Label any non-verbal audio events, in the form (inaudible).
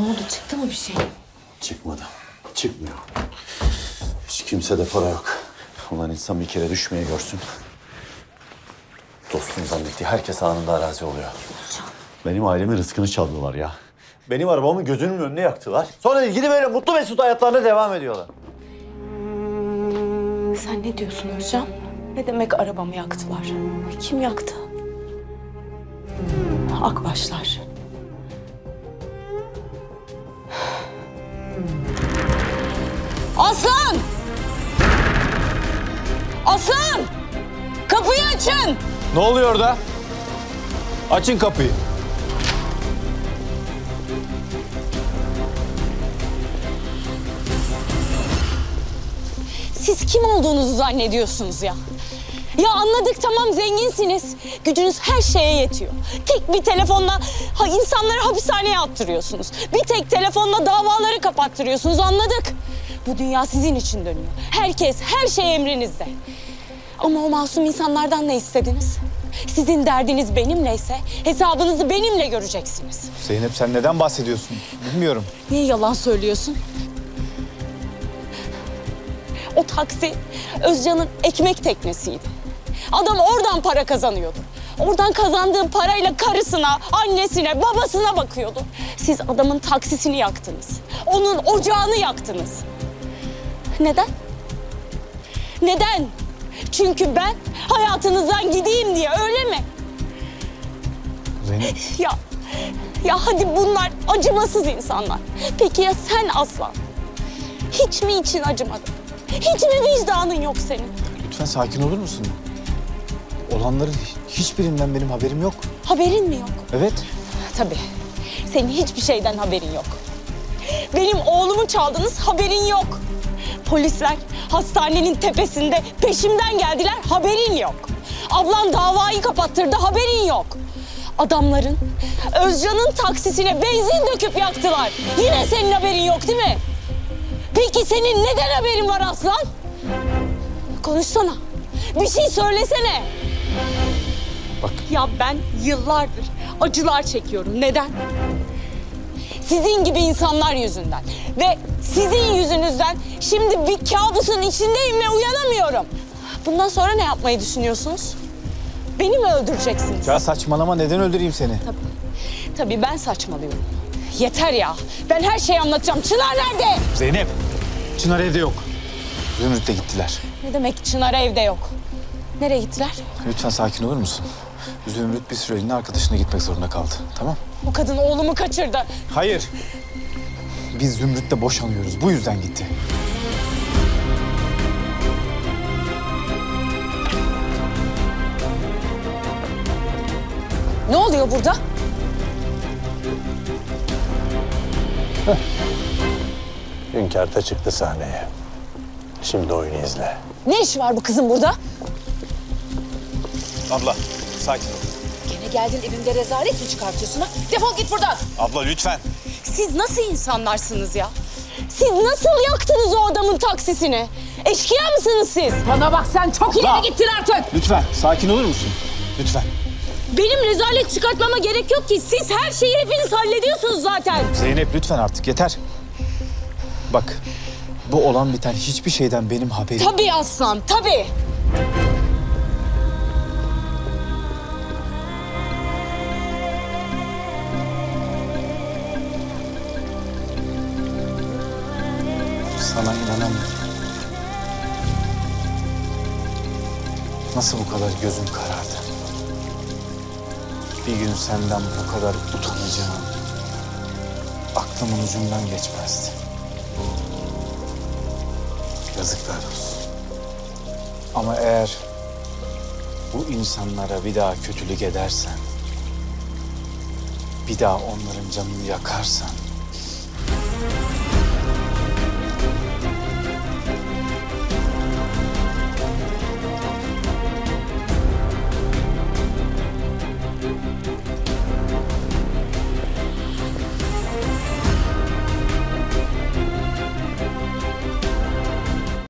Ne oldu? Çıktı mı bir şey? Çıkmadı. Çıkmıyor. Hiç kimsede para yok. Ulan insan bir kere düşmeye görsün. Dostum zannettiği herkes anında arazi oluyor. Benim ailemin rızkını çaldılar ya. Benim arabamı gözünün önüne yaktılar. Sonra ilgili böyle mutlu mesut hayatlarına devam ediyorlar. Sen ne diyorsun Özcan? Ne demek arabamı yaktılar? Kim yaktı? Akbaşlar. Açın! Ne oluyor orada? Açın kapıyı. Siz kim olduğunuzu zannediyorsunuz ya? Ya anladık tamam zenginsiniz. Gücünüz her şeye yetiyor. Tek bir telefonla ha, insanları hapishaneye attırıyorsunuz. Bir tek telefonla davaları kapattırıyorsunuz anladık. Bu dünya sizin için dönüyor. Herkes, her şey emrinizde. Ama o masum insanlardan ne istediniz? Sizin derdiniz benimleyse hesabınızı benimle göreceksiniz. Zeynep sen neden bahsediyorsun? Bilmiyorum. Niye yalan söylüyorsun? O taksi Özcan'ın ekmek teknesiydi. Adam oradan para kazanıyordu. Oradan kazandığı parayla karısına, annesine, babasına bakıyordu. Siz adamın taksisini yaktınız. Onun ocağını yaktınız. Neden? Neden? Çünkü ben hayatınızdan gideyim diye öyle mi? Zeynep (laughs) Ya ya hadi bunlar acımasız insanlar. Peki ya sen Aslan? Hiç mi için acımadın? Hiç mi vicdanın yok senin? lütfen sakin olur musun? Olanların hiçbirinden benim haberim yok. Haberin mi yok? Evet. Tabii. Senin hiçbir şeyden haberin yok. Benim oğlumu çaldınız, haberin yok. Polisler hastanenin tepesinde peşimden geldiler, haberin yok. Ablan davayı kapattırdı, haberin yok. Adamların Özcan'ın taksisine benzin döküp yaktılar. Yine senin haberin yok değil mi? Peki senin neden haberin var Aslan? Konuşsana. Bir şey söylesene. Bak Ya ben yıllardır acılar çekiyorum. Neden? Sizin gibi insanlar yüzünden. Ve sizin yüzünüzden şimdi bir kabusun içindeyim ve uyanamıyorum. Bundan sonra ne yapmayı düşünüyorsunuz? Beni mi öldüreceksiniz? ya saçmalama neden öldüreyim seni? Tabii ben saçmalıyorum. Yeter ya. Ben her şeyi anlatacağım. Çınar nerede? Zeynep. Çınar evde yok. Zümrüt'le gittiler. Ne demek Çınar evde yok? Nereye gittiler? Lütfen sakin olur musun? Zümrüt bir süreliğine arkadaşına gitmek zorunda kaldı. Tamam? Bu kadın oğlumu kaçırdı. Hayır. Biz Zümrüt'le boşanıyoruz. Bu yüzden gitti. Ne oluyor burada? Hünkârta çıktı sahneye. Şimdi oyunu izle. Ne işi var bu kızın burada? Abla sakin ol. Gene geldin evimde rezalet mi çıkartıyorsun ha? Defol git buradan. Abla lütfen. Siz nasıl insanlarsınız ya? Siz nasıl yaktınız o adamın taksisini? Eşkıya mısınız siz? Bana bak sen çok ileri gittin artık. Lütfen sakin olur musun? Lütfen. Benim rezalet çıkartmama gerek yok ki. Siz her şeyi hepiniz hallediyorsunuz zaten. Zeynep lütfen artık yeter. Bak bu olan biten hiçbir şeyden benim haberim. Tabii aslan, tabii. Sana inanamıyorum. Nasıl bu kadar gözüm karardı? Bir gün senden bu kadar utanacağım. Aklımın ucundan geçmezdi. Yazıklar olsun. Ama eğer bu insanlara bir daha kötülük edersen, bir daha onların canını yakarsan,